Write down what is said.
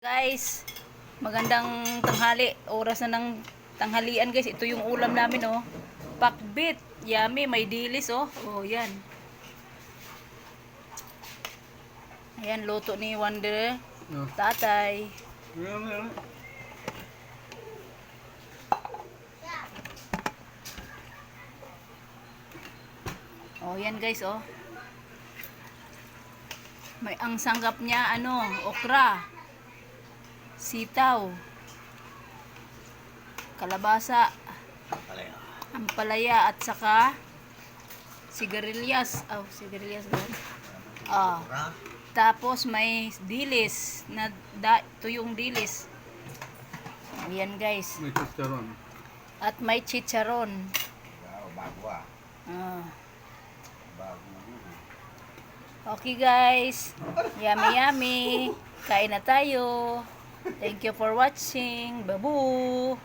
Guys, magandang tanghali. Oras na ng tanghalian guys. Ito yung ulam namin oh. Pakbit. Yummy. May dilis oh. Oh, yan. Ayan, luto ni Wonder. No. Tatay. Meron, meron. Oh, yan guys oh. May ang sanggap niya ano, okra. Sitaw. Kalabasa. Ampalaya at saka sigarilyas. Oh, sigarilyas ba? Ah. Tapos may dilis na da, ito yung dilis. Ayan guys. May chicharon. At may chicharon. bago ah. Ah. Bago yun. Okay guys. Yummy yummy. Kain na tayo. Thank you for watching. Babu.